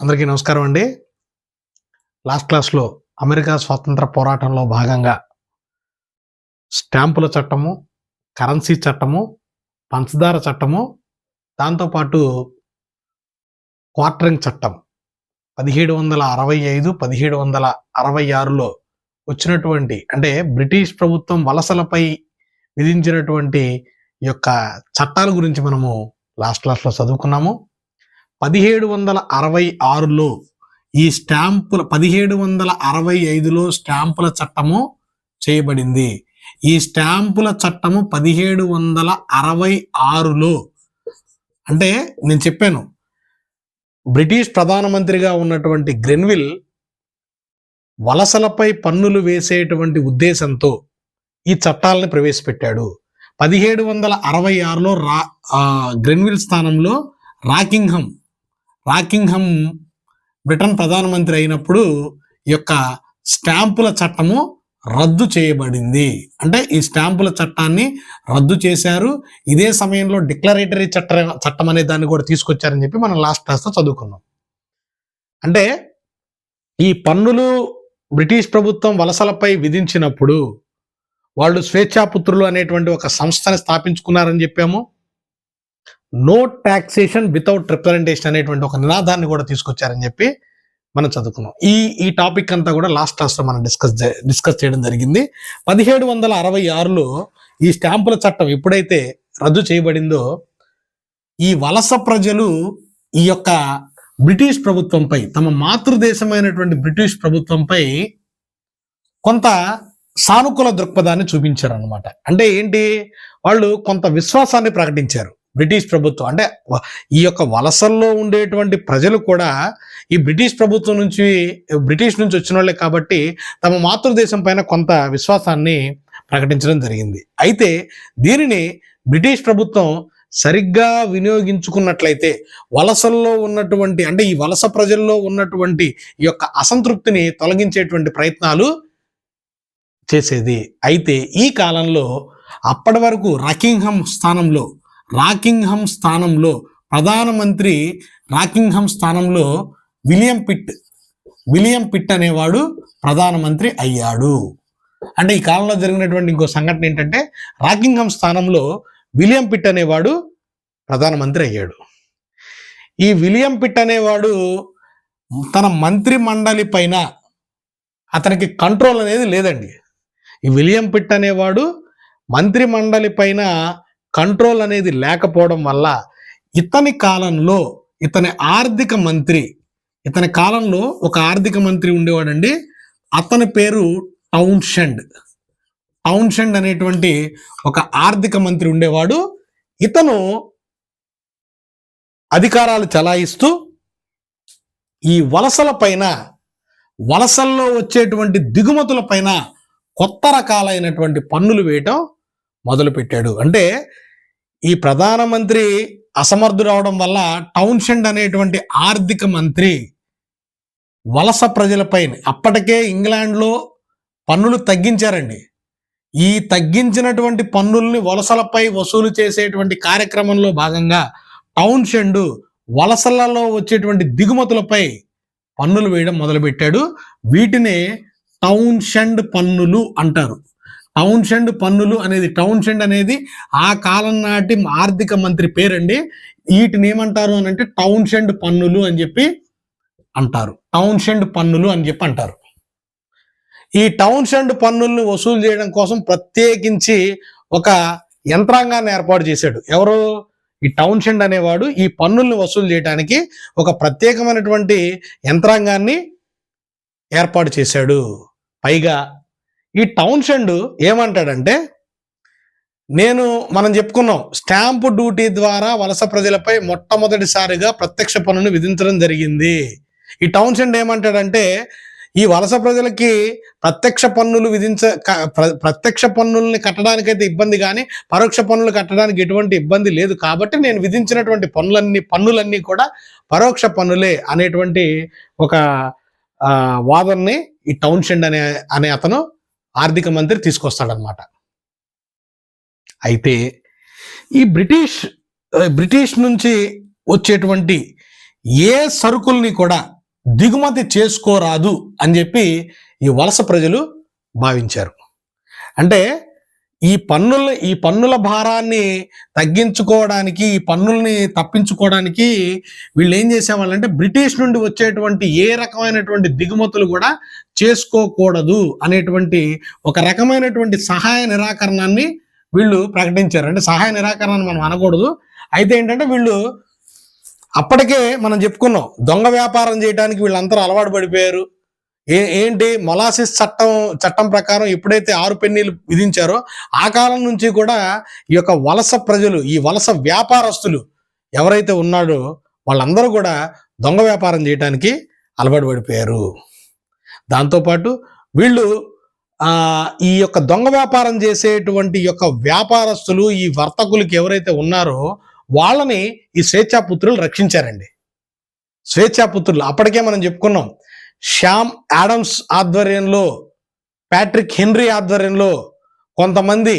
అందరికీ నమస్కారం అండి. లాస్ట్ క్లాస్లో అమెరికా స్వాతంత్ర పోరాటంలో భాగంగా స్టాంపుల చట్టము కరెన్సీ చట్టము పంచదార చట్టము దాంతోపాటు క్వార్టరింగ్ చట్టం పదిహేడు వందల అరవై ఐదు పదిహేడు వందల అరవై ఆరులో వచ్చినటువంటి అంటే బ్రిటిష్ ప్రభుత్వం వలసలపై విధించినటువంటి యొక్క చట్టాల గురించి మనము లాస్ట్ క్లాస్లో చదువుకున్నాము. పదిహేడు వందల అరవై ఆరులో ఈ స్టాంపుల పదిహేడు వందల అరవై ఐదులో స్టాంపుల చట్టము చేయబడింది. ఈ స్టాంపుల చట్టము పదిహేడు వందల అరవై ఆరులో అంటే నేను చెప్పాను బ్రిటిష్ ప్రధానమంత్రిగా ఉన్నటువంటి గ్రెన్విల్ వలసలపై పన్నులు వేసేటువంటి ఉద్దేశంతో ఈ చట్టాలను ప్రవేశపెట్టాడు. పదిహేడు వందల అరవై ఆరులో రా గ్రెన్విల్ స్థానంలో రాకింగ్హమ్ రాకింగ్హమ్ బ్రిటన్ ప్రధానమంత్రి అయినప్పుడు ఈ యొక్క స్టాంపుల చట్టము రద్దు చేయబడింది. అంటే ఈ స్టాంపుల చట్టాన్ని రద్దు చేశారు. ఇదే సమయంలో డిక్లరేటరీ చట్ట చట్టం అనే దాన్ని కూడా తీసుకొచ్చారని చెప్పి మనం లాస్ట్ క్లాస్లో చదువుకున్నాం. అంటే ఈ పన్నులు బ్రిటిష్ ప్రభుత్వం వలసలపై విధించినప్పుడు వాళ్ళు స్వేచ్ఛాపుత్రులు అనేటువంటి ఒక సంస్థని స్థాపించుకున్నారని చెప్పాము. నో టాక్సేషన్ వితౌట్ రిప్రజెంటేషన్ అనేటువంటి ఒక నినాదాన్ని కూడా తీసుకొచ్చారని చెప్పి మనం చదువుకున్నాం. ఈ ఈ టాపిక్ అంతా కూడా లాస్ట్ క్లాస్లో మనం డిస్కస్ డిస్కస్ చేయడం జరిగింది. పదిహేడు వందల అరవై ఆరులో ఈ స్టాంపుల చట్టం ఎప్పుడైతే రద్దు చేయబడిందో ఈ వలస ప్రజలు ఈ యొక్క బ్రిటిష్ ప్రభుత్వంపై తమ మాతృదేశమైనటువంటి బ్రిటిష్ ప్రభుత్వంపై కొంత సానుకూల దృక్పథాన్ని చూపించారు అనమాట అంటే ఏంటి? వాళ్ళు కొంత విశ్వాసాన్ని ప్రకటించారు. బ్రిటిష్ ప్రభుత్వం. అంటే ఈ యొక్క వలసల్లో ఉండేటువంటి ప్రజలు కూడా ఈ బ్రిటిష్ ప్రభుత్వం నుంచి బ్రిటిష్ నుంచి వచ్చిన వాళ్ళే కాబట్టి తమ మాతృదేశం పైన కొంత విశ్వాసాన్ని ప్రకటించడం జరిగింది. అయితే దీనిని బ్రిటిష్ ప్రభుత్వం సరిగ్గా వినియోగించుకున్నట్లయితే వలసల్లో ఉన్నటువంటి అంటే ఈ వలస ప్రజల్లో ఉన్నటువంటి ఈ యొక్క అసంతృప్తిని తొలగించేటువంటి ప్రయత్నాలు చేసేది. అయితే ఈ కాలంలో అప్పటి వరకు రాకింగ్హమ్ స్థానంలో రాకింగ్హమ్ స్థానంలో ప్రధానమంత్రి రాకింగ్హమ్ స్థానంలో విలియం పిట్ విలియం పిట్ అనేవాడు ప్రధానమంత్రి అయ్యాడు. అంటే ఈ కాలంలో జరిగినటువంటి ఇంకో సంఘటన ఏంటంటే రాకింగ్హమ్ స్థానంలో విలియం పిట్ అనేవాడు ప్రధానమంత్రి అయ్యాడు. ఈ విలియం పిట్ అనేవాడు తన మంత్రి మండలి పైన అతనికి కంట్రోల్ అనేది లేదండి. ఈ విలియం పిట్ అనేవాడు మంత్రి మండలి పైన కంట్రోల్ అనేది లేకపోవడం వల్ల ఇతని కాలంలో ఇతని ఆర్థిక మంత్రి ఇతని కాలంలో ఒక ఆర్థిక మంత్రి ఉండేవాడండి. అతని పేరు టౌన్షండ్. టౌన్షండ్ అనేటువంటి ఒక ఆర్థిక మంత్రి ఉండేవాడు. ఇతను అధికారాలు చలాయిస్తూ ఈ వలసల పైన వలసల్లో వచ్చేటువంటి దిగుమతుల పైన కొత్త రకాలైనటువంటి పన్నులు వేయటం మొదలుపెట్టాడు. అంటే ఈ ప్రధానమంత్రి అసమర్థుడు అవడం వల్ల టౌన్షెండ్ అనేటువంటి ఆర్థిక మంత్రి వలస ప్రజలపై అప్పటికే ఇంగ్లాండ్లో పన్నులు తగ్గించారండి. ఈ తగ్గించినటువంటి పన్నుల్ని వలసలపై వసూలు చేసేటువంటి కార్యక్రమంలో భాగంగా టౌన్షెండ్ వలసలలో వచ్చేటువంటి దిగుమతులపై పన్నులు వేయడం మొదలుపెట్టాడు. వీటినే టౌన్షెండ్ పన్నులు అంటారు. టౌన్షెండ్ పన్నులు అనేది టౌన్షెండ్ అనేది ఆ కాలం నాటి ఆర్థిక మంత్రి పేరండి. వీటిని ఏమంటారు అని అంటే టౌన్షెండ్ పన్నులు అని చెప్పి అంటారు. టౌన్షెండ్ పన్నులు అని చెప్పి అంటారు. ఈ టౌన్షెండ్ పన్నుల్ని వసూలు చేయడం కోసం ప్రత్యేకించి ఒక యంత్రాంగాన్ని ఏర్పాటు చేశాడు. ఎవరు? ఈ టౌన్షెండ్ అనేవాడు ఈ పన్నుల్ని వసూలు చేయడానికి ఒక ప్రత్యేకమైనటువంటి యంత్రాంగాన్ని ఏర్పాటు చేశాడు. పైగా ఈ టౌన్షెండ్ ఏమంటాడంటే నేను మనం చెప్పుకున్నాం స్టాంపు డ్యూటీ ద్వారా వలస ప్రజలపై మొట్టమొదటిసారిగా ప్రత్యక్ష పన్నును విధించడం జరిగింది. ఈ టౌన్షెండ్ ఏమంటాడంటే ఈ వలస ప్రజలకి ప్రత్యక్ష పన్నులు విధించ ప్రత్యక్ష పన్నుల్ని కట్టడానికైతే ఇబ్బంది కానీ పరోక్ష పన్నులు కట్టడానికి ఎటువంటి ఇబ్బంది లేదు కాబట్టి నేను విధించినటువంటి పన్నులన్నీ పన్నులన్నీ కూడా పరోక్ష పన్నులే అనేటువంటి ఒక వాదనని ఈ టౌన్షెండ్ అనే అనే అతను ఆర్థిక మంత్రి తీసుకొస్తాడనమాట అయితే ఈ బ్రిటిష్ బ్రిటిష్ నుంచి వచ్చేటువంటి ఏ సరుకుల్ని కూడా దిగుమతి చేసుకోరాదు అని చెప్పి ఈ వలస ప్రజలు భావించారు. అంటే ఈ పన్నుల ఈ పన్నుల భారాన్ని తగ్గించుకోవడానికి ఈ పన్నుల్ని తప్పించుకోవడానికి వీళ్ళు ఏం చేసేవాళ్ళంటే బ్రిటిష్ నుండి వచ్చేటువంటి ఏ రకమైనటువంటి దిగుమతులు కూడా చేసుకోకూడదు అనేటువంటి ఒక రకమైనటువంటి సహాయ నిరాకరణాన్ని వీళ్ళు ప్రకటించారు. అంటే సహాయ నిరాకరణ మనం అనకూడదు. అయితే ఏంటంటే వీళ్ళు అప్పటికే మనం చెప్పుకున్నాం దొంగ వ్యాపారం చేయడానికి వీళ్ళందరూ అలవాటు పడిపోయారు. ఏ ఏంటి మొలాసిస్ చట్టం చట్టం ప్రకారం ఎప్పుడైతే ఆరు పెన్నీలు విధించారో ఆ కాలం నుంచి కూడా ఈ యొక్క వలస ప్రజలు ఈ వలస వ్యాపారస్తులు ఎవరైతే ఉన్నాడో వాళ్ళందరూ కూడా దొంగ వ్యాపారం చేయడానికి అలవాటు పడిపోయారు. దాంతోపాటు వీళ్ళు ఈ యొక్క దొంగ వ్యాపారం చేసేటువంటి యొక్క వ్యాపారస్తులు ఈ వర్తకులకి ఎవరైతే ఉన్నారో వాళ్ళని ఈ స్వేచ్ఛాపుత్రులు రక్షించారండి. స్వేచ్ఛాపుత్రులు. అప్పటికే మనం చెప్పుకున్నాం శ్యామ్ యాడమ్స్ ఆధ్వర్యంలో ప్యాట్రిక్ హెన్రీ ఆధ్వర్యంలో కొంతమంది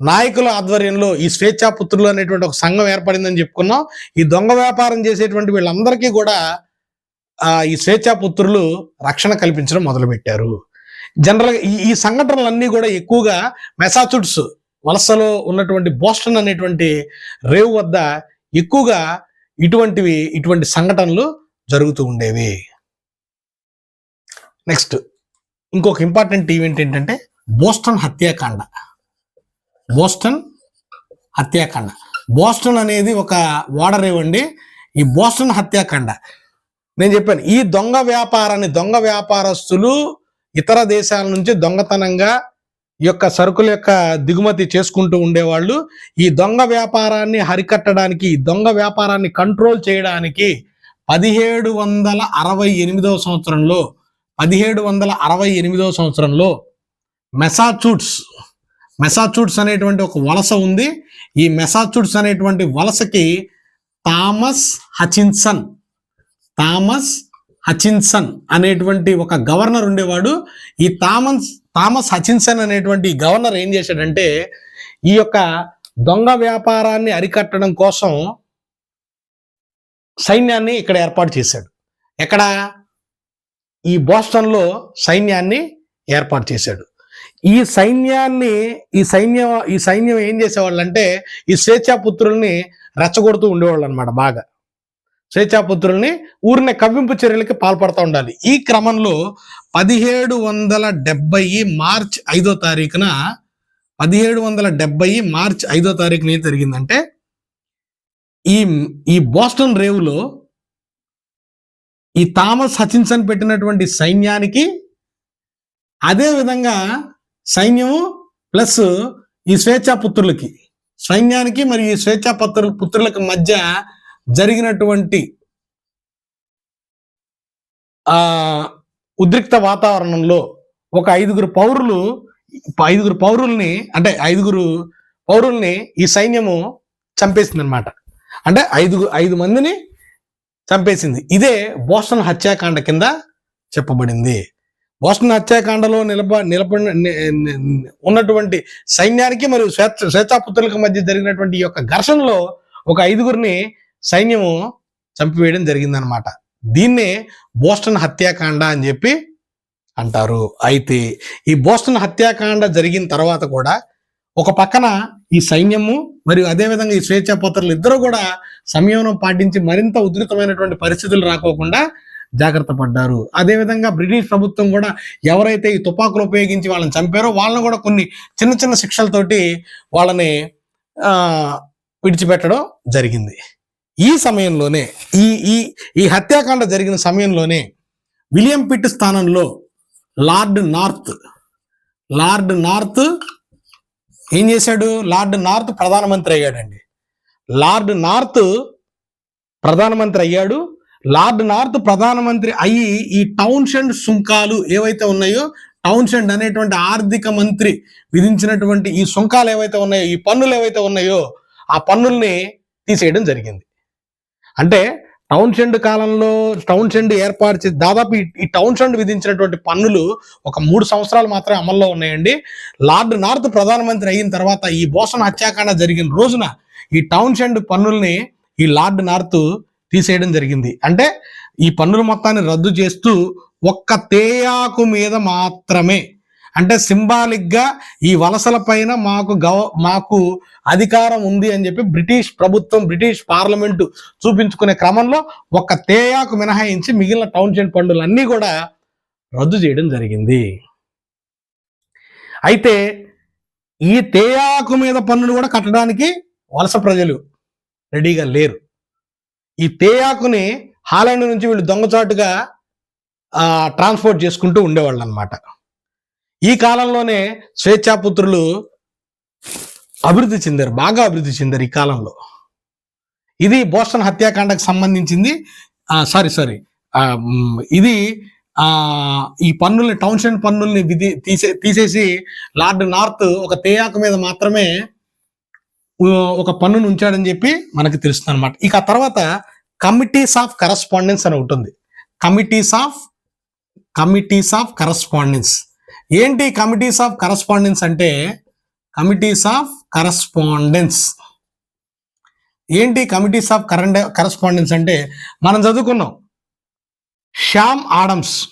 నాయకుల ఆధ్వర్యంలో ఈ స్వేచ్ఛాపుత్రులు అనేటువంటి ఒక సంఘం ఏర్పడిందని చెప్పుకున్నాం. ఈ దొంగ వ్యాపారం చేసేటువంటి వీళ్ళందరికీ కూడా ఈ స్వేచ్ఛాపుత్రులు రక్షణ కల్పించడం మొదలుపెట్టారు. జనరల్గా ఈ ఈ సంఘటనలన్నీ కూడా ఎక్కువగా మెసాచుట్స్ వలసలో ఉన్నటువంటి బోస్టన్ అనేటువంటి రేవు వద్ద ఎక్కువగా ఇటువంటివి ఇటువంటి సంఘటనలు జరుగుతూ ఉండేవి. నెక్స్ట్ ఇంకొక ఇంపార్టెంట్ ఈవెంట్ ఏంటంటే బోస్టన్ హత్యాకాండ. బోస్టన్ హత్యాకాండ. బోస్టన్ అనేది ఒక ఓడరేవ్ అండి ఈ బోస్టన్ హత్యాకాండ. నేను చెప్పాను ఈ దొంగ వ్యాపారాన్ని దొంగ వ్యాపారస్తులు ఇతర దేశాల నుంచి దొంగతనంగా ఈ యొక్క సరుకుల యొక్క దిగుమతి చేసుకుంటూ ఉండేవాళ్ళు ఈ దొంగ వ్యాపారాన్ని హరికట్టడానికి దొంగ వ్యాపారాన్ని కంట్రోల్ చేయడానికి పదిహేడు వందల అరవై ఎనిమిదవ సంవత్సరంలో పదిహేడు వందల అరవై ఎనిమిదవ సంవత్సరంలో మెసాచూట్స్ మెసాచూట్స్ అనేటువంటి ఒక వలస ఉంది. ఈ మెసాచూట్స్ అనేటువంటి వలసకి థామస్ హచిన్సన్ థామస్ హచిన్సన్ అనేటువంటి ఒక గవర్నర్ ఉండేవాడు. ఈ థామస్ థామస్ హచిన్సన్ అనేటువంటి గవర్నర్ ఏం చేశాడంటే ఈ యొక్క దొంగ వ్యాపారాన్ని అరికట్టడం కోసం సైన్యాన్ని ఇక్కడ ఏర్పాటు చేశాడు. ఎక్కడ? ఈ బోస్టన్లో సైన్యాన్ని ఏర్పాటు చేశాడు. ఈ సైన్యాన్ని ఈ సైన్యం ఈ సైన్యం ఏం చేసేవాళ్ళు అంటే ఈ స్వేచ్ఛాపుత్రుల్ని రెచ్చగొడుతూ ఉండేవాళ్ళు అనమాట బాగా. స్వేచ్ఛాపుత్రుల్ని ఊరిని కవ్వింపు చర్యలకి పాల్పడుతూ ఉండాలి. ఈ క్రమంలో పదిహేడు వందల డెబ్బై మార్చ్ ఐదో తారీఖున పదిహేడు వందల డెబ్బై మార్చ్ ఐదో తారీఖున ఏం జరిగిందంటే ఈ ఈ బోస్టన్ రేవులో ఈ థామస్ హచిన్సన్ పెట్టినటువంటి సైన్యానికి అదే విధంగా సైన్యము ప్లస్ ఈ స్వేచ్ఛా పుత్రులకి సైన్యానికి మరియు ఈ స్వేచ్ఛా పుత్రు పుత్రులకు మధ్య జరిగినటువంటి ఆ ఉద్రిక్త వాతావరణంలో ఒక ఐదుగురు పౌరులు ఐదుగురు పౌరుల్ని అంటే ఐదుగురు పౌరుల్ని ఈ సైన్యము చంపేసింది అనమాట అంటే ఐదుగు ఐదు మందిని చంపేసింది. ఇదే బోస్టన్ హత్యాకాండ కింద చెప్పబడింది. బోస్టన్ హత్యాకాండలో నిలబ నిలబడిన ఉన్నటువంటి సైన్యానికి మరియు స్వేచ్ఛ స్వేచ్ఛాపుత్రులకు మధ్య జరిగినటువంటి ఈ యొక్క ఘర్షణలో ఒక ఐదుగురిని సైన్యము చంపివేయడం జరిగిందనమాట దీన్నే బోస్టన్ హత్యాకాండ అని చెప్పి అంటారు. అయితే ఈ బోస్టన్ హత్యాకాండ జరిగిన తర్వాత కూడా ఒక పక్కన ఈ సైన్యము మరియు అదేవిధంగా ఈ స్వేచ్ఛాపత్రులు ఇద్దరు కూడా సంయమనం పాటించి మరింత ఉధృతమైనటువంటి పరిస్థితులు రాకోకుండా జాగ్రత్త పడ్డారు. అదేవిధంగా బ్రిటిష్ ప్రభుత్వం కూడా ఎవరైతే ఈ తుపాకులు ఉపయోగించి వాళ్ళని చంపారో వాళ్ళని కూడా కొన్ని చిన్న చిన్న శిక్షలతోటి వాళ్ళని విడిచిపెట్టడం జరిగింది. ఈ సమయంలోనే ఈ ఈ ఈ హత్యాకాండ జరిగిన సమయంలోనే విలియం పిట్ స్థానంలో లార్డ్ నార్త్ లార్డ్ నార్త్ ఏం చేశాడు? లార్డ్ నార్త్ ప్రధానమంత్రి అయ్యాడండి. లార్డ్ నార్త్ ప్రధానమంత్రి అయ్యాడు. లార్డ్ నార్త్ ప్రధానమంత్రి అయ్యి ఈ టౌన్షండ్ సుంకాలు ఏవైతే ఉన్నాయో టౌన్షండ్ అనేటువంటి ఆర్థిక మంత్రి విధించినటువంటి ఈ సుంకాలు ఏవైతే ఉన్నాయో ఈ పన్నులు ఏవైతే ఉన్నాయో ఆ పన్నుల్ని తీసేయడం జరిగింది. అంటే టౌన్ షెండ్ కాలంలో టౌన్ షెండ్ ఏర్పాటు చేసి దాదాపు ఈ- టౌన్ షెండ్ విధించినటువంటి పన్నులు ఒక మూడు సంవత్సరాలు మాత్రమే అమల్లో ఉన్నాయండి. లార్డ్ నార్త్ ప్రధానమంత్రి అయిన తర్వాత ఈ బోసన్ హత్యాకాండ జరిగిన రోజున ఈ టౌన్ షెండ్ పన్నుల్ని ఈ లార్డ్ నార్త్ తీసేయడం జరిగింది. అంటే ఈ పన్నుల మొత్తాన్ని రద్దు చేస్తూ ఒక్క తేయాకు మీద మాత్రమే అంటే సింబాలిక్గా ఈ వలసల పైన మాకు గవ మాకు అధికారం ఉంది అని చెప్పి బ్రిటిష్ ప్రభుత్వం బ్రిటిష్ పార్లమెంటు చూపించుకునే క్రమంలో ఒక్క తేయాకు మినహాయించి మిగిలిన టౌన్షిప్ పన్నులన్నీ కూడా రద్దు చేయడం జరిగింది. అయితే ఈ తేయాకు మీద పన్నులు కూడా కట్టడానికి వలస ప్రజలు రెడీగా లేరు. ఈ తేయాకుని హాలండ్ నుంచి వీళ్ళు దొంగచాటుగా ట్రాన్స్పోర్ట్ చేసుకుంటూ ఉండేవాళ్ళు అనమాట ఈ కాలంలోనే స్వేచ్ఛాపుత్రులు అభివృద్ధి చెందారు బాగా అభివృద్ధి చెందారు ఈ కాలంలో. ఇది బోస్టన్ హత్యాకాండకు సంబంధించింది. Sorry sorry. ఇది ఈ పన్నుల్ని టౌన్షిప్ పన్నుల్ని విధి తీసే తీసేసి లార్డ్ నార్త్ ఒక తేయాకు మీద మాత్రమే ఒక పన్నును ఉంచాడని చెప్పి మనకి తెలుస్తుంది అనమాట ఇక ఆ తర్వాత కమిటీస్ ఆఫ్ కరస్పాండెన్స్ అని ఉంటుంది committees of committees of correspondence. ఏంటి కమిటీస్ ఆఫ్ కరస్పాండెన్స్ అంటే? కమిటీస్ ఆఫ్ కరస్పాండెన్స్ ఏంటి కమిటీస్ ఆఫ్ కరెంట్ కరస్పాండెన్స్ అంటే? మనం చదువుకున్నాం. శ్యామ్ ఆడమ్స్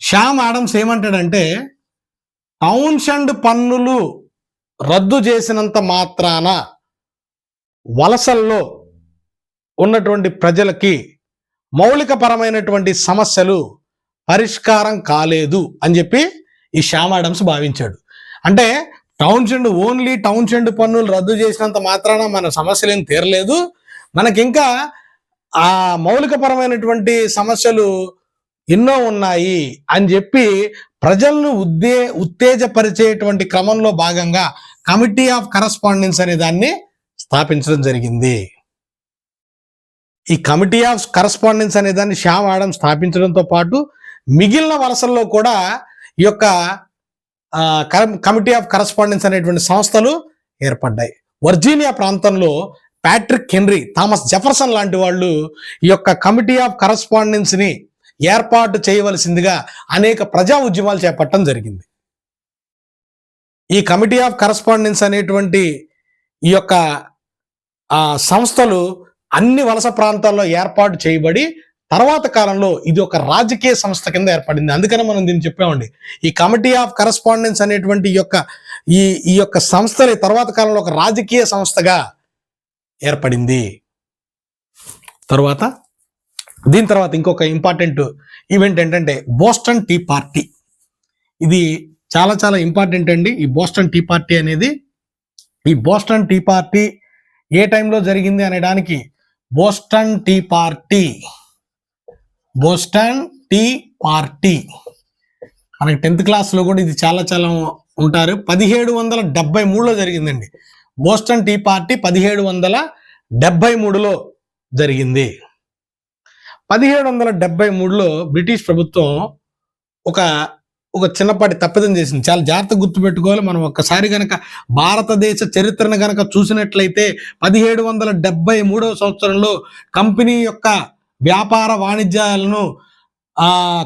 శ్యామ్ ఆడమ్స్ ఏమంటాడంటే టౌన్షండ్ పన్నులు రద్దు చేసినంత మాత్రాన వలసల్లో ఉన్నటువంటి ప్రజలకి మౌలికపరమైనటువంటి సమస్యలు పరిష్కారం కాలేదు అని చెప్పి ఈ శ్యామ్ ఆడమ్స్ భావించాడు. అంటే టౌన్ టౌన్షండ్ ఓన్లీ టౌన్షండ్ పన్నులు రద్దు చేసినంత మాత్రాన మన సమస్యలు ఏం తీరలేదు. మనకి ఇంకా ఆ మౌలికపరమైనటువంటి సమస్యలు ఎన్నో ఉన్నాయి అని చెప్పి ప్రజలను ఉద్దే ఉత్తేజపరిచేటువంటి క్రమంలో భాగంగా కమిటీ ఆఫ్ కరస్పాండెన్స్ అనే దాన్ని స్థాపించడం జరిగింది. ఈ కమిటీ ఆఫ్ కరస్పాండెన్స్ అనే దాన్ని శ్యామ్ ఆడం స్థాపించడంతో పాటు మిగిలిన వలసల్లో కూడా ఈ యొక్క కమిటీ ఆఫ్ కరస్పాండెన్స్ అనేటువంటి సంస్థలు ఏర్పడ్డాయి. వర్జీనియా ప్రాంతంలో ప్యాట్రిక్ హెన్రీ థామస్ జెఫర్సన్ లాంటి వాళ్ళు ఈ యొక్క కమిటీ ఆఫ్ కరస్పాండెన్స్ని ఏర్పాటు చేయవలసిందిగా అనేక ప్రజా ఉద్యమాలు చేపట్టడం జరిగింది. ఈ కమిటీ ఆఫ్ కరస్పాండెన్స్ అనేటువంటి ఈ యొక్క సంస్థలు అన్ని వలస ప్రాంతాల్లో ఏర్పాటు చేయబడి తర్వాత కాలంలో ఇది ఒక రాజకీయ సంస్థ కింద ఏర్పడింది. అందుకనే మనం దీన్ని చెప్పామండి. ఈ కమిటీ ఆఫ్ కరస్పాండెన్స్ అనేటువంటి ఈ యొక్క ఈ ఈ యొక్క సంస్థని తర్వాత కాలంలో ఒక రాజకీయ సంస్థగా ఏర్పడింది. తర్వాత దీని తర్వాత ఇంకొక ఇంపార్టెంట్ ఈవెంట్ ఏంటంటే బోస్టన్ టీ పార్టీ ఇది చాలా చాలా ఇంపార్టెంట్ అండి. ఈ బోస్టన్ టీ పార్టీ అనేది ఈ బోస్టన్ టీ పార్టీ ఏ టైంలో జరిగింది అనడానికి Boston tea party Boston tea party. మనకి టెన్త్ క్లాస్లో కూడా ఇది చాలా చాలా ఉంటారు. పదిహేడు వందల డెబ్బై మూడులో జరిగిందండి. బోస్టన్ టీ పార్టీ పదిహేడు వందల డెబ్బై మూడులో జరిగింది. పదిహేడు వందల డెబ్బై మూడులో బ్రిటిష్ ప్రభుత్వం ఒక ఒక చిన్నపాటి తప్పిదం చేసింది. చాలా జాగ్రత్త గుర్తుపెట్టుకోవాలి మనం ఒక్కసారి కనుక భారతదేశ చరిత్రను కనుక చూసినట్లయితే పదిహేడు వందల డెబ్బై మూడవ సంవత్సరంలో కంపెనీ యొక్క వ్యాపార వాణిజ్యాలను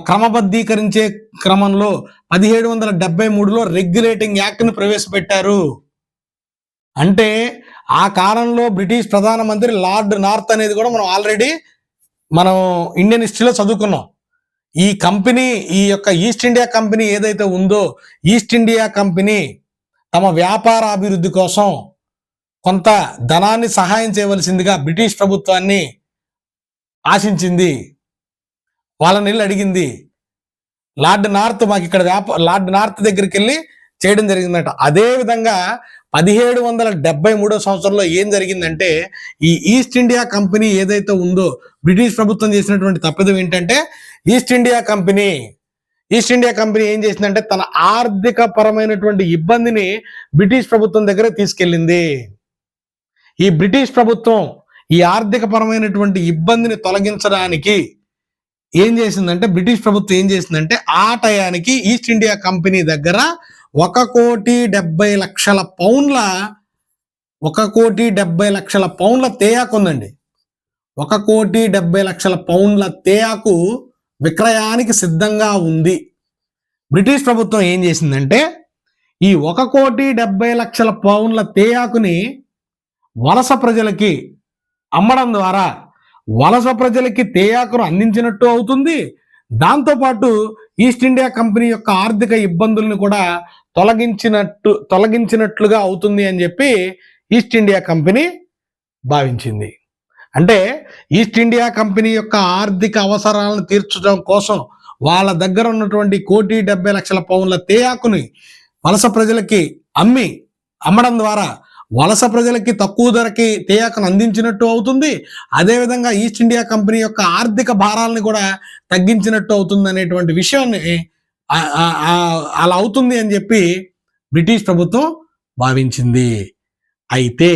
క్రమబద్ధీకరించే క్రమంలో పదిహేడు వందల డెబ్బై మూడులో రెగ్యులేటింగ్ యాక్ట్ను ప్రవేశపెట్టారు. అంటే ఆ కాలంలో బ్రిటిష్ ప్రధానమంత్రి లార్డ్ నార్త్ అనేది కూడా మనం ఆల్రెడీ మనం ఇండియన్ హిస్టరీలో చదువుకున్నాం. ఈ కంపెనీ ఈ యొక్క ఈస్ట్ ఇండియా కంపెనీ ఏదైతే ఉందో ఈస్ట్ ఇండియా కంపెనీ తమ వ్యాపార అభివృద్ధి కోసం కొంత ధనాన్ని సహాయం చేయవలసిందిగా బ్రిటిష్ ప్రభుత్వాన్ని ఆశించింది. వాళ్ళని వెళ్ళి అడిగింది. లార్డ్ నార్త్ మాకు ఇక్కడ వ్యాప లార్డ్ నార్త్ దగ్గరికి వెళ్ళి చేయడం జరిగిందట. అదే విధంగా పదిహేడు వందల డెబ్బై మూడో సంవత్సరంలో ఏం జరిగిందంటే ఈ ఈస్ట్ ఇండియా కంపెనీ ఏదైతే ఉందో బ్రిటిష్ ప్రభుత్వం చేసినటువంటి తప్పిదం ఏంటంటే East India Company East India Company ఏం చేసిందంటే తన ఆర్థిక పరమైనటువంటి ఇబ్బందిని బ్రిటిష్ ప్రభుత్వం దగ్గర తీసుకెళ్ళింది. ఈ బ్రిటిష్ ప్రభుత్వం ఈ ఆర్థిక పరమైనటువంటి ఇబ్బందిని తొలగించడానికి ఏం చేసిందంటే బ్రిటిష్ ప్రభుత్వం ఏం చేసిందంటే ఆ టయానికి ఈస్ట్ ఇండియా కంపెనీ దగ్గర ఒక కోటి డెబ్బై లక్షల పౌండ్ల ఒక కోటి డెబ్బై లక్షల పౌండ్ల తేయాకు ఉందండి. ఒక కోటి డెబ్బై లక్షల పౌండ్ల తేయాకు విక్రయానికి సిద్ధంగా ఉంది. బ్రిటిష్ ప్రభుత్వం ఏం చేసిందంటే ఈ ఒక కోటి డెబ్బై లక్షల పౌండ్ల తేయాకుని వలస ప్రజలకి అమ్మడం ద్వారా వలస ప్రజలకి తేయాకును అందించినట్టు అవుతుంది. దాంతోపాటు ఈస్ట్ ఇండియా కంపెనీ యొక్క ఆర్థిక ఇబ్బందులను కూడా తొలగించినట్టు తొలగించినట్లుగా అవుతుంది అని చెప్పి ఈస్ట్ ఇండియా కంపెనీ భావించింది. అంటే ఈస్ట్ ఇండియా కంపెనీ యొక్క ఆర్థిక అవసరాలను తీర్చడం కోసం వాళ్ళ దగ్గర ఉన్నటువంటి కోటి డెబ్బై లక్షల పౌన్ల తేయాకుని వలస ప్రజలకి అమ్మి అమ్మడం ద్వారా వలస ప్రజలకి తక్కువ ధరకి తేయాకును అందించినట్టు అవుతుంది. అదేవిధంగా ఈస్ట్ ఇండియా కంపెనీ యొక్క ఆర్థిక భారాలను కూడా తగ్గించినట్టు అవుతుంది అనేటువంటి విషయాన్ని అలా అవుతుంది అని చెప్పి బ్రిటిష్ ప్రభుత్వం భావించింది. అయితే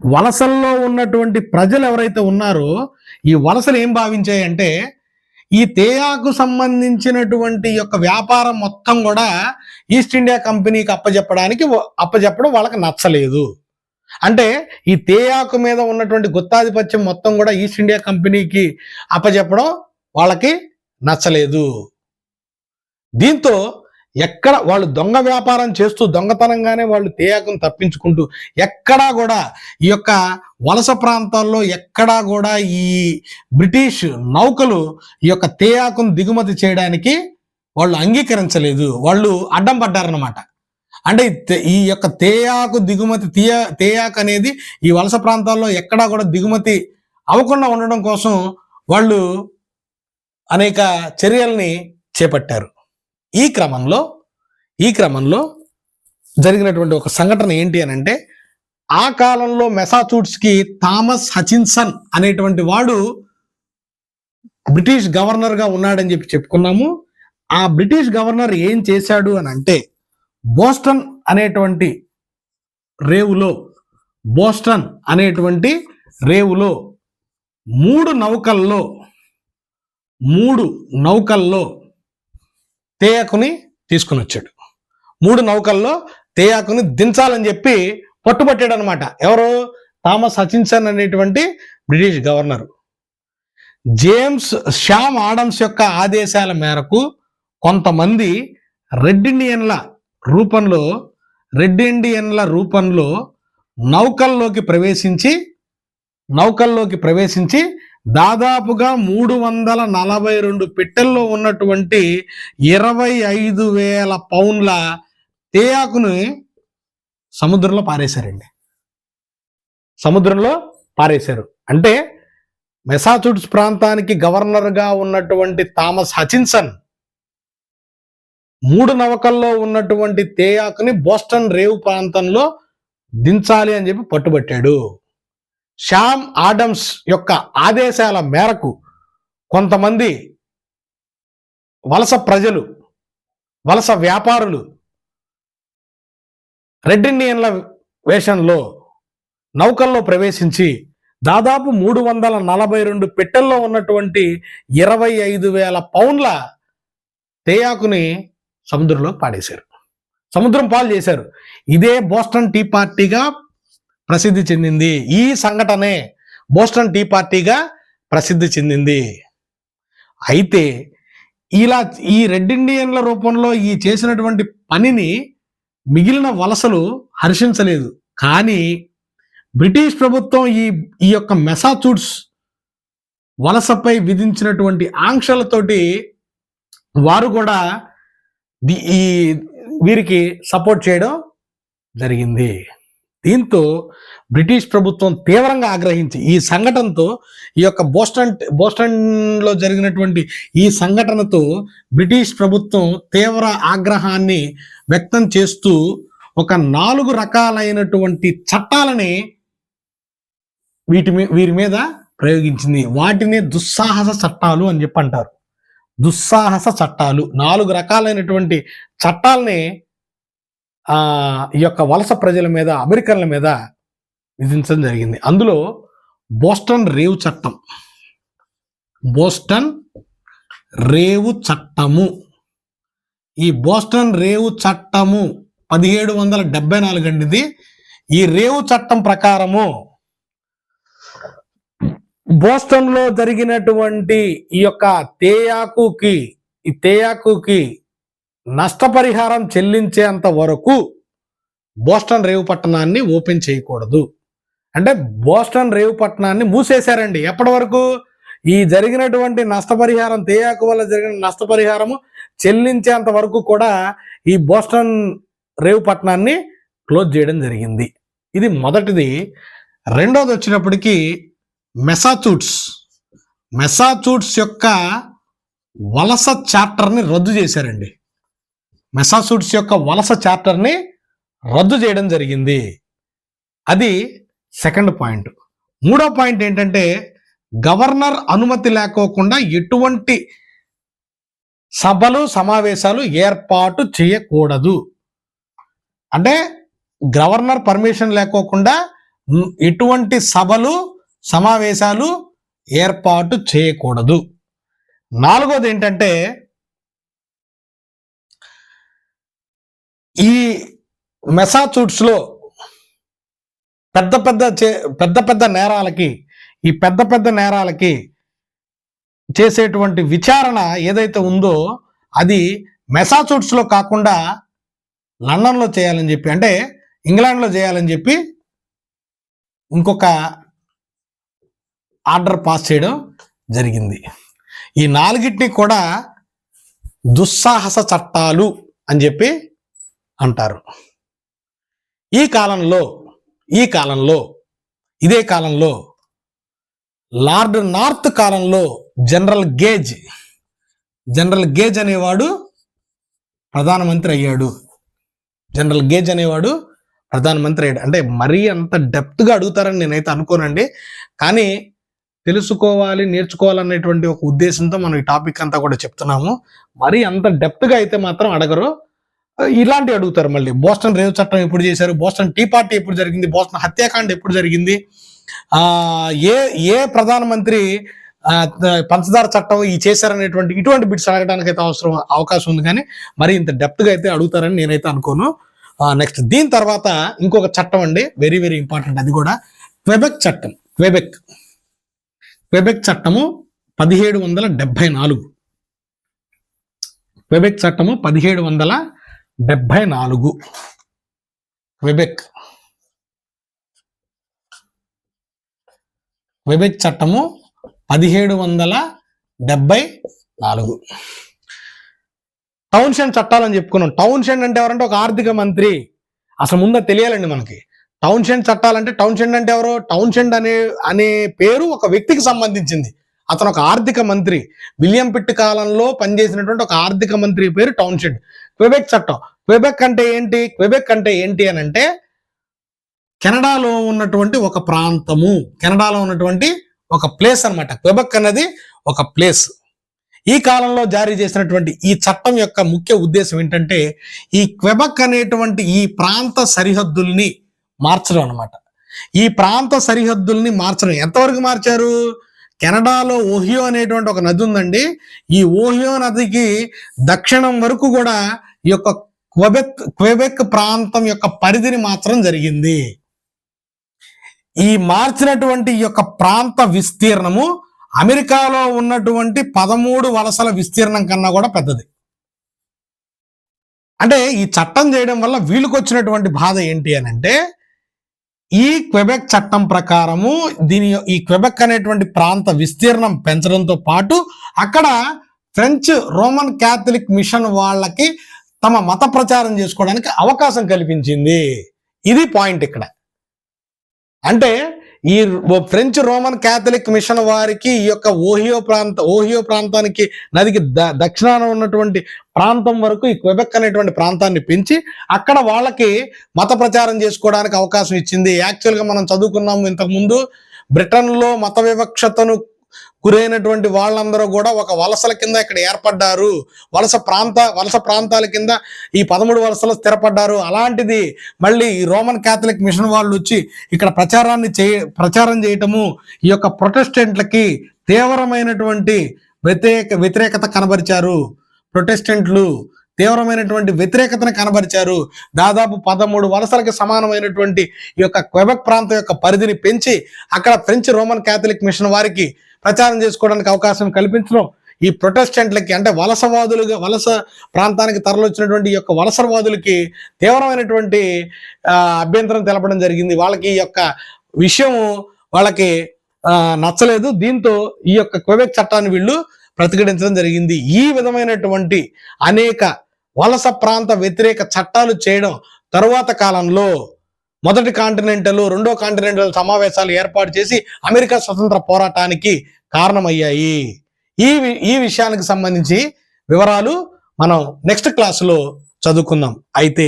వలసల్లో ఉన్నటువంటి ప్రజలు ఎవరైతే ఉన్నారో ఈ వలసలు ఏం భావించాయంటే ఈ తేయాకు సంబంధించినటువంటి యొక్క వ్యాపారం మొత్తం కూడా ఈస్ట్ ఇండియా కంపెనీకి అప్పజెప్పడానికి అప్పజెప్పడం వాళ్ళకి నచ్చలేదు. అంటే ఈ తేయాకు మీద ఉన్నటువంటి గుత్తాధిపత్యం మొత్తం కూడా ఈస్ట్ ఇండియా కంపెనీకి అప్పజెప్పడం వాళ్ళకి నచ్చలేదు. దీంతో ఎక్కడ వాళ్ళు దొంగ వ్యాపారం చేస్తూ దొంగతనంగానే వాళ్ళు తేయాకును తప్పించుకుంటూ ఎక్కడా కూడా ఈ యొక్క వలస ప్రాంతాల్లో ఎక్కడా కూడా ఈ బ్రిటిష్ నౌకలు ఈ యొక్క తేయాకును దిగుమతి చేయడానికి వాళ్ళు అంగీకరించలేదు. వాళ్ళు అడ్డం పడ్డారనమాట అంటే ఈ ఈ యొక్క తేయాకు దిగుమతి తీయ తేయాకు అనేది ఈ వలస ప్రాంతాల్లో ఎక్కడా కూడా దిగుమతి అవ్వకుండా ఉండడం కోసం వాళ్ళు అనేక చర్యల్ని చేపట్టారు. ఈ క్రమంలో ఈ క్రమంలో జరిగినటువంటి ఒక సంఘటన ఏంటి అని అంటే ఆ కాలంలో మెసాచూట్స్కి థామస్ హచిన్సన్ అనేటువంటి వాడు బ్రిటిష్ గవర్నర్గా ఉన్నాడని చెప్పి చెప్పుకున్నాము. ఆ బ్రిటిష్ గవర్నర్ ఏం చేశాడు అని అంటే బోస్టన్ అనేటువంటి రేవులో బోస్టన్ అనేటువంటి రేవులో మూడు నౌకల్లో మూడు నౌకల్లో తేయాకుని తీసుకుని వచ్చాడు. మూడు నౌకల్లో తేయాకుని దించాలని చెప్పి పట్టుబట్టాడు అనమాట ఎవరు? థామస్ హచిన్సన్ అనేటువంటి British governor. James Sam Adams యొక్క ఆదేశాల మేరకు కొంతమంది రెడ్ ఇండియన్ల రూపంలో రెడ్ ఇండియన్ల రూపంలో నౌకల్లోకి ప్రవేశించి నౌకల్లోకి ప్రవేశించి దాదాపుగా మూడు వందల నలభై రెండు పెట్టెల్లో ఉన్నటువంటి ఇరవై ఐదు వేల పౌన్ల తేయాకుని సముద్రంలో పారేశారండి. సముద్రంలో పారేశారు. అంటే మెసాచుట్స్ ప్రాంతానికి గవర్నర్గా ఉన్నటువంటి థామస్ హచిన్సన్ మూడు నవకల్లో ఉన్నటువంటి తేయాకుని బోస్టన్ రేవు ప్రాంతంలో దించాలి అని చెప్పి పట్టుబట్టాడు. శ్యామ్ ఆడమ్స్ యొక్క ఆదేశాల మేరకు కొంతమంది వలస ప్రజలు వలస వ్యాపారులు రెడ్ ఇండియన్ల వేషంలో నౌకల్లో ప్రవేశించి దాదాపు మూడు వందల నలభై రెండు పెట్టెల్లో ఉన్నటువంటి ఇరవై ఐదు వేల పౌండ్ల తేయాకుని సముద్రంలో పాడేశారు. సముద్రం పాలు చేశారు. ఇదే బోస్టన్ టీ పార్టీగా ప్రసిద్ధి చెందింది. ఈ సంఘటనే బోస్టన్ టీ పార్టీగా ప్రసిద్ధి చెందింది. అయితే ఇలా ఈ రెడ్ ఇండియన్ల రూపంలో ఈ చేసినటువంటి పనిని మిగిలిన వలసలు హర్షించలేదు. కానీ బ్రిటిష్ ప్రభుత్వం ఈ ఈ యొక్క మెసాచూట్స్ వలసపై విధించినటువంటి ఆంక్షలతోటి వారు కూడా ఈ వీరికి సపోర్ట్ చేయడం జరిగింది. దీంతో బ్రిటిష్ ప్రభుత్వం తీవ్రంగా ఆగ్రహించి ఈ సంఘటనతో ఈ యొక్క బోస్టన్ బోస్టన్లో జరిగినటువంటి ఈ సంఘటనతో బ్రిటిష్ ప్రభుత్వం తీవ్ర ఆగ్రహాన్ని వ్యక్తం చేస్తూ ఒక నాలుగు రకాలైనటువంటి చట్టాలని వీటి వీరి మీద ప్రయోగించింది. వాటిని దుస్సాహస చట్టాలు అని చెప్పి అంటారు. దుస్సాహస చట్టాలు. నాలుగు రకాలైనటువంటి చట్టాలని ఈ యొక్క వలస ప్రజల మీద అమెరికన్ల మీద విధించడం జరిగింది. అందులో బోస్టన్ రేవు చట్టం. బోస్టన్ రేవు చట్టము. ఈ బోస్టన్ రేవు చట్టము పదిహేడు వందల డెబ్బై నాలుగు ఈ రేవు చట్టం ప్రకారము బోస్టన్లో జరిగినటువంటి ఈ యొక్క తేయాకుకి ఈ తేయాకుకి నష్టపరిహారం చెల్లించేంత వరకు బోస్టన్ రేవు పట్టణాన్ని ఓపెన్ చేయకూడదు. అంటే బోస్టన్ రేవు పట్టణాన్ని మూసేశారండి. ఎప్పటి వరకు? ఈ జరిగినటువంటి నష్టపరిహారం తేయాకు వల్ల జరిగిన నష్టపరిహారము చెల్లించేంత వరకు కూడా ఈ బోస్టన్ రేవు పట్టణాన్ని క్లోజ్ చేయడం జరిగింది. ఇది మొదటిది. రెండోది వచ్చినప్పటికీ మెసాచూట్స్. మెసాచూట్స్ యొక్క వలస చార్టర్ని రద్దు చేశారండి. మెసాసూట్స్ యొక్క వలస చార్టర్ని రద్దు చేయడం జరిగింది. అది సెకండ్ పాయింట్. మూడో పాయింట్ ఏంటంటే గవర్నర్ అనుమతి లేకోకుండా ఎటువంటి సభలు సమావేశాలు ఏర్పాటు చేయకూడదు. అంటే గవర్నర్ పర్మిషన్ లేకోకుండా ఎటువంటి సభలు సమావేశాలు ఏర్పాటు చేయకూడదు. నాలుగోది ఏంటంటే ఈ మెసాచూట్స్లో పెద్ద పెద్ద చే- పెద్ద పెద్ద నేరాలకి ఈ పెద్ద పెద్ద నేరాలకి చేసేటువంటి విచారణ ఏదైతే ఉందో అది మెసాచూట్స్లో కాకుండా లండన్లో చేయాలని చెప్పి అంటే ఇంగ్లాండ్లో చేయాలని చెప్పి ఇంకొక ఆర్డర్ పాస్ చేయడం జరిగింది. ఈ నాలుగిటిని కూడా దుస్సాహస చట్టాలు అని చెప్పి అంటారు. ఈ కాలంలో ఈ కాలంలో ఇదే కాలంలో లార్డ్ నార్త్ కాలంలో జనరల్ గేజ్ జనరల్ గేజ్ అనేవాడు ప్రధానమంత్రి అయ్యాడు. జనరల్ గేజ్ అనేవాడు ప్రధానమంత్రి అయ్యాడు. అంటే మరీ అంత డెప్త్గా అడుగుతారని నేనైతే అనుకోనండి. కానీ తెలుసుకోవాలి నేర్చుకోవాలనేటువంటి ఒక ఉద్దేశంతో మనం ఈ టాపిక్ అంతా కూడా చెప్తున్నాము. మరీ అంత డెప్త్గా అయితే మాత్రం అడగరు. ఇలాంటివి అడుగుతారు మళ్ళీ. బోస్టన్ రేవ్ చట్టం ఎప్పుడు చేశారు? బోస్టన్ టీ పార్టీ ఎప్పుడు జరిగింది? బోస్టన్ హత్యాకాండ ఎప్పుడు జరిగింది? ఆ ఏ ఏ ప్రధానమంత్రి పంచదార చట్టం ఈ చేశారనేటువంటి ఇటువంటి బిట్స్ అడగడానికి అయితే అవసరం అవకాశం ఉంది. కానీ మరి ఇంత డెప్త్గా అయితే అడుగుతారని నేనైతే అనుకోను. నెక్స్ట్ దీని తర్వాత ఇంకొక చట్టం అండి. వెరీ వెరీ ఇంపార్టెంట్ అది కూడా క్వెబెక్ చట్టం. క్వెబెక్ క్వెబెక్ చట్టము పదిహేడు వందల డెబ్బై నాలుగు. క్వెబెక్ చట్టము పదిహేడు వందల డెబ్బై నాలుగు. క్వెబెక్ క్వెబెక్ చట్టము పదిహేడు వందల డెబ్బై నాలుగు. టౌన్షెండ్ చట్టాలని చెప్పుకున్నాం. టౌన్షెండ్ అంటే ఎవరంటే ఒక ఆర్థిక మంత్రి. అసలు ముందు తెలియాలండి మనకి. టౌన్షెండ్ చట్టాలంటే టౌన్షెండ్ అంటే ఎవరు? టౌన్షెండ్ అనే అనే పేరు ఒక వ్యక్తికి సంబంధించింది. అతను ఒక ఆర్థిక మంత్రి. విలియం పిట్ కాలంలో పనిచేసినటువంటి ఒక ఆర్థిక మంత్రి పేరు టౌన్షెడ్. క్వెబెక్ చట్టం. క్వెబెక్ అంటే ఏంటి? క్వెబెక్ అంటే ఏంటి అని అంటే కెనడాలో ఉన్నటువంటి ఒక ప్రాంతము. కెనడాలో ఉన్నటువంటి ఒక ప్లేస్ అన్నమాట. క్వెబెక్ అన్నది ఒక ప్లేస్. ఈ కాలంలో జారీ చేసినటువంటి ఈ చట్టం యొక్క ముఖ్య ఉద్దేశం ఏంటంటే ఈ క్వెబెక్ అనేటువంటి ఈ ప్రాంత సరిహద్దుల్ని మార్చడం అన్నమాట. ఈ ప్రాంత సరిహద్దుల్ని మార్చడం. ఎంతవరకు మార్చారు? కెనడాలో ఓహియో అనేటువంటి ఒక నది ఉందండి. ఈ ఓహియో నదికి దక్షిణం వరకు కూడా ఈ యొక్క క్వెబెక్ క్వెబెక్ ప్రాంతం యొక్క పరిధిని మాత్రం జరిగింది. ఈ మార్చినటువంటి ఈ యొక్క ప్రాంత విస్తీర్ణము అమెరికాలో ఉన్నటువంటి పదమూడు వలసల విస్తీర్ణం కన్నా కూడా పెద్దది. అంటే ఈ చట్టం చేయడం వల్ల వీళ్ళకి వచ్చినటువంటి బాధ ఏంటి అని అంటే ఈ క్వెబెక్ చట్టం ప్రకారము దీని ఈ క్వెబెక్ అనేటువంటి ప్రాంత విస్తీర్ణం పెంచడంతో పాటు అక్కడ ఫ్రెంచ్ రోమన్ క్యాథలిక్ మిషన్ వాళ్ళకి తమ మత ప్రచారం చేసుకోవడానికి అవకాశం కల్పించింది. ఇది పాయింట్ ఇక్కడ. అంటే ఈ ఫ్రెంచ్ రోమన్ క్యాథలిక్ మిషన్ వారికి ఈ యొక్క ఓహియో ప్రాంత ఓహియో ప్రాంతానికి నదికి ద- దక్షిణాన ఉన్నటువంటి ప్రాంతం వరకు ఈ క్వెబెక్ అనేటువంటి ప్రాంతాన్ని పెంచి అక్కడ వాళ్ళకి మత ప్రచారం చేసుకోవడానికి అవకాశం ఇచ్చింది. యాక్చువల్గా మనం చదువుకున్నాము ఇంతకు ముందు బ్రిటన్లో మత వివక్షతను గురైనటువంటి వాళ్ళందరూ కూడా ఒక వలసల కింద ఇక్కడ ఏర్పడ్డారు. వలస ప్రాంత వలస ప్రాంతాల కింద ఈ పదమూడు వలసలు స్థిరపడ్డారు. అలాంటిది మళ్ళీ ఈ రోమన్ క్యాథలిక్ మిషన్ వాళ్ళు వచ్చి ఇక్కడ ప్రచారాన్ని చే ప్రచారం చేయటము ఈ యొక్క ప్రొటెస్టెంట్లకి తీవ్రమైనటువంటి వ్యతిరేక వ్యతిరేకత కనబరిచారు. ప్రొటెస్టెంట్లు తీవ్రమైనటువంటి వ్యతిరేకతను కనబరిచారు. దాదాపు పదమూడు వలసలకు సమానమైనటువంటి ఈ యొక్క క్వెబక్ ప్రాంతం యొక్క పరిధిని పెంచి అక్కడ ఫ్రెంచ్ రోమన్ క్యాథలిక్ మిషన్ వారికి ప్రచారం చేసుకోవడానికి అవకాశం కల్పించడం ఈ ప్రొటెస్టెంట్లకి అంటే వలసవాదులుగా వలస ప్రాంతానికి తరలొచ్చినటువంటి ఈ యొక్క వలసవాదులకి తీవ్రమైనటువంటి అభ్యంతరం తెలపడం జరిగింది. వాళ్ళకి ఈ యొక్క విషయం వాళ్ళకి నచ్చలేదు. దీంతో ఈ యొక్క క్వెబెక్ చట్టాన్ని వీళ్ళు ప్రతిఘటించడం జరిగింది. ఈ విధమైనటువంటి అనేక వలస ప్రాంత వ్యతిరేక చట్టాలు చేయడం తరువాత కాలంలో మొదటి కాంటినెంటల్ రెండో కాంటినెంటల్ సమావేశాలు ఏర్పాటు చేసి అమెరికా స్వతంత్ర పోరాటానికి కారణమయ్యాయి. ఈ ఈ విషయానికి సంబంధించి వివరాలు మనం నెక్స్ట్ క్లాసులో చదువుకుందాం. అయితే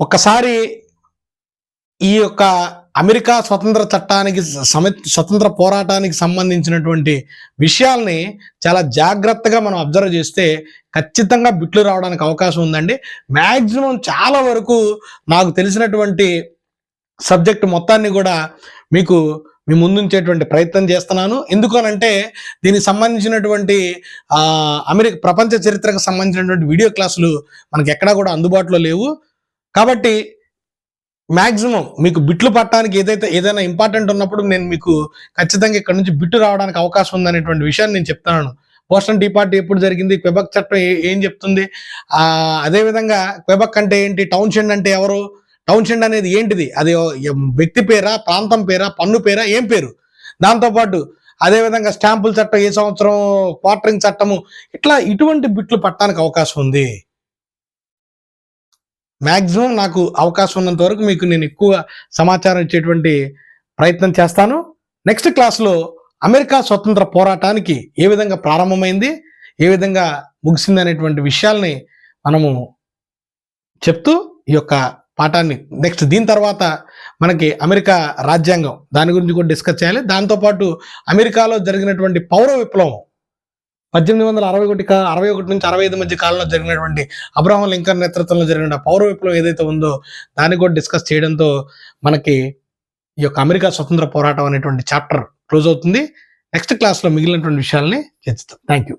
ఒక్కసారి ఈ యొక్క అమెరికా స్వతంత్ర చట్టానికి సమ స్వతంత్ర పోరాటానికి సంబంధించినటువంటి విషయాల్ని చాలా జాగ్రత్తగా మనం అబ్జర్వ్ చేస్తే ఖచ్చితంగా బిట్లు రావడానికి అవకాశం ఉందండి. మ్యాక్సిమం చాలా వరకు నాకు తెలిసినటువంటి సబ్జెక్ట్ మొత్తాన్ని కూడా మీకు మీ ముందుంచేటువంటి ప్రయత్నం చేస్తున్నాను. ఎందుకనంటే దీనికి సంబంధించినటువంటి అమెరికా ప్రపంచ చరిత్రకు సంబంధించినటువంటి వీడియో క్లాసులు మనకి ఎక్కడా కూడా అందుబాటులో లేవు. కాబట్టి మ్యాక్సిమం మీకు బిట్లు పట్టడానికి ఏదైతే ఏదైనా ఇంపార్టెంట్ ఉన్నప్పుడు నేను మీకు ఖచ్చితంగా ఇక్కడ నుంచి బిట్టు రావడానికి అవకాశం ఉందనేటువంటి విషయాన్ని నేను చెప్తాను బోస్టన్ టీ పార్టీ ఎప్పుడు జరిగింది? క్వెబక్ చట్టం ఏం చెప్తుంది? అదేవిధంగా క్వెబక్ అంటే ఏంటి? టౌన్షెండ్ అంటే ఎవరు? టౌన్షెండ్ అనేది ఏంటిది? అది వ్యక్తి పేరా? ప్రాంతం పేరా? పన్ను పేరా? ఏం పేరు? దాంతోపాటు అదే విధంగా స్టాంపుల చట్టం ఏ సంవత్సరం? క్వార్టరింగ్ చట్టము? ఇట్లా ఇటువంటి బిట్లు పట్టడానికి అవకాశం ఉంది. మ్యాక్సిమం నాకు అవకాశం ఉన్నంత వరకు మీకు నేను ఎక్కువ సమాచారం ఇచ్చేటువంటి ప్రయత్నం చేస్తాను. నెక్స్ట్ క్లాస్లో అమెరికా స్వతంత్ర పోరాటానికి ఏ విధంగా ప్రారంభమైంది ఏ విధంగా ముగిసింది అనేటువంటి విషయాల్ని మనము చెప్తూ ఈ యొక్క పాఠాన్ని నెక్స్ట్ దీని తర్వాత మనకి అమెరికా రాజ్యాంగం దాని గురించి కూడా డిస్కస్ చేయాలి. దాంతోపాటు అమెరికాలో జరిగినటువంటి పౌర విప్లవం పద్దెనిమిది వందల అరవై ఒకటి అరవై ఒకటి నుంచి అరవై ఐదు మధ్య కాలంలో జరిగినటువంటి అబ్రహం లింకన్ నేతృత్వంలో జరిగిన పౌర విప్లవం ఏదైతే ఉందో దాన్ని కూడా డిస్కస్ చేయడంతో మనకి ఈ యొక్క అమెరికా స్వతంత్ర పోరాటం అనేటువంటి చాప్టర్ క్లోజ్ అవుతుంది. నెక్స్ట్ క్లాస్లో మిగిలినటువంటి విషయాల్ని చేస్తాం. Thank you